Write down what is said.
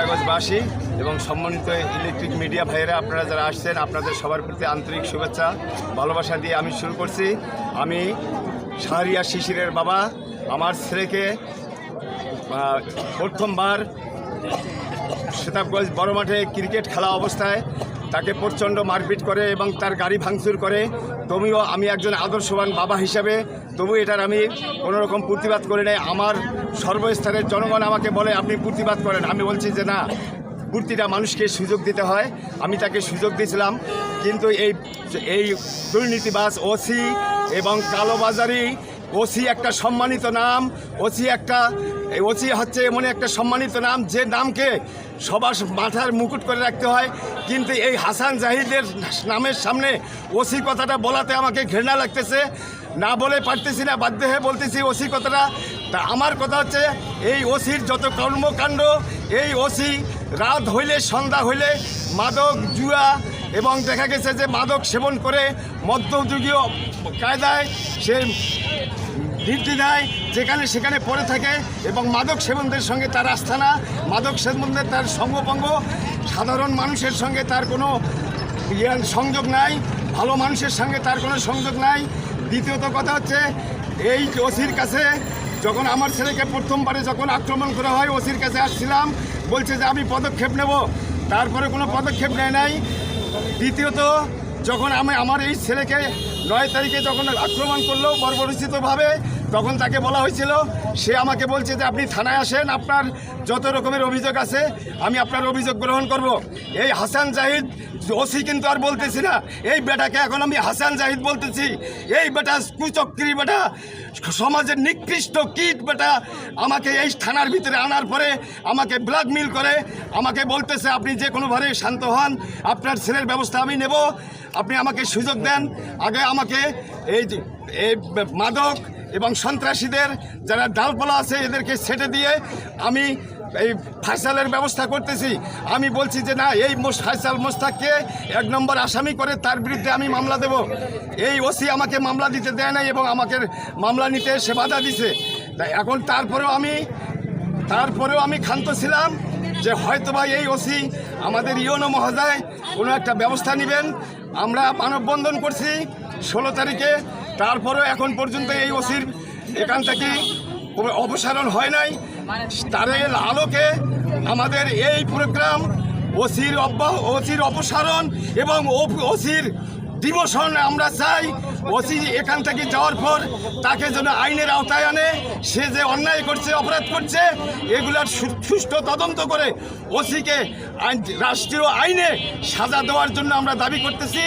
মুক্তাগজবাসী এবং সম্মানিত electric media ভাইয়েরা, আপনারা যারা আসছেন, আপনাদের সবার প্রতি আন্তরিক শুভেচ্ছা, ভালোবাসা দিয়ে আমি শুরু করছি। আমি শাহরিয়া শিশিরের বাবা, আমার ছেলেকে প্রথমবার সেতাবগঞ্জ বড় মাঠে ক্রিকেট খেলা অবস্থায় তাকে প্রচণ্ড মারপিট করে এবং তার গাড়ি ভাঙচুর করে। তবুও আমি একজন আদর্শবান বাবা হিসাবে, তবু এটার আমি কোনোরকম প্রতিবাদ করি নাই। আমার সর্বস্তরের জনগণ আমাকে বলে, আপনি প্রতিবাদ করেন। আমি বলছি যে, না, প্রতিটা মানুষকে সুযোগ দিতে হয়। আমি তাকে সুযোগ দিয়েছিলাম। কিন্তু এই এই দুর্নীতিবাজ ওসি এবং কালোবাজারি ওসি একটা সম্মানিত নাম, ওসি একটা ওসি হচ্ছে এমন একটা সম্মানিত নাম, যে নামকে সবার মাথার মুকুট করে রাখতে হয়। কিন্তু এই হাসান জাহিদের নামের সামনে ওসি কথাটা বলাতে আমাকে ঘৃণা লাগতেছে। না বলে পারতেছি না, বাধ্য হয়ে বলতেছি ওসি কথাটা। তা আমার কথা হচ্ছে, এই ওসির যত কর্মকাণ্ড, এই ওসি রাত হইলে, সন্ধ্যা হইলে মাদক, জুয়া এবং দেখা গেছে যে মাদক সেবন করে মধ্যযুগীয় কায়দায় সে নির্দ্বিধায় যেখানে সেখানে পড়ে থাকে এবং মাদক সেবনদের সঙ্গে তার আস্থানা, মাদক সেবনদের তার সঙ্গপঙ্গ। সাধারণ মানুষের সঙ্গে তার কোনো ইয়ে সংযোগ নাই, ভালো মানুষের সঙ্গে তার কোনো সংযোগ নাই। দ্বিতীয়ত কথা হচ্ছে, এই ওসির কাছে যখন আমার ছেলেকে প্রথমবারে যখন আক্রমণ করা হয়, ওসির কাছে আসছিলাম, বলছে যে আমি পদক্ষেপ নেব। তারপরে কোনো পদক্ষেপ নেয় নাই। দ্বিতীয়ত, যখন আমি, আমার এই ছেলেকে নয় তারিখে যখন আক্রমণ করল বর্বরচিতভাবে তখন তাকে বলা হয়েছিল, সে আমাকে বলছে যে আপনি থানায় আসেন, আপনার যত রকমের অভিযোগ আছে, আমি আপনার অভিযোগ গ্রহণ করব। এই হাসান জাহিদ ওসি কিন্তু আর বলতেছি না, এই বেটাকে এখন আমি হাসান জাহিদ বলতেছি। এই বেটা কুচক্রি বেটা, সমাজের নিকৃষ্ট কীট বেটা, আমাকে এই থানার ভিতরে আনার পরে আমাকে ব্ল্যাকমেল করে, আমাকে বলতেছে আপনি যে কোনোভাবে শান্ত হন, আপনার ছেলের ব্যবস্থা আমি নেব, আপনি আমাকে সুযোগ দেন। আগে আমাকে এই মাদক এবং সন্ত্রাসীদের যারা ডালপালা আছে, এদেরকে ছেটে দিয়ে আমি এই ফাইসালের ব্যবস্থা করতেছি। আমি বলছি যে, না, এই ফাইসাল মোস্তাককে এক নম্বর আসামি করে তার বিরুদ্ধে আমি মামলা দেব। এই ওসি আমাকে মামলা দিতে দেয় নাই এবং আমাকে মামলা নিতে সে বাধা দিছে। তাই এখন তারপরেও আমি তারপরেও আমি ক্ষান্ত ছিলাম যে হয়তো হয়তোবা এই ওসি আমাদের ইয়নো মহোদয় কোনো একটা ব্যবস্থা নেবেন। আমরা মানববন্ধন করছি, ষোলো তারিখে তারপরেও এখন পর্যন্ত এই ওসির এখান থেকে অপসারণ হয় নাই। তারের আলোকে আমাদের এই প্রোগ্রাম, ওসির ওসির অপসারণ এবং ওসির ডিমোশন আমরা চাই। ওসি এখান থেকে যাওয়ার পর তাকে যেন আইনের আওতায় আনে। সে যে অন্যায় করছে, অপরাধ করছে, এগুলার সুষ্ঠু তদন্ত করে ওসিকে রাষ্ট্রীয় আইনে সাজা দেওয়ার জন্য আমরা দাবি করতেছি।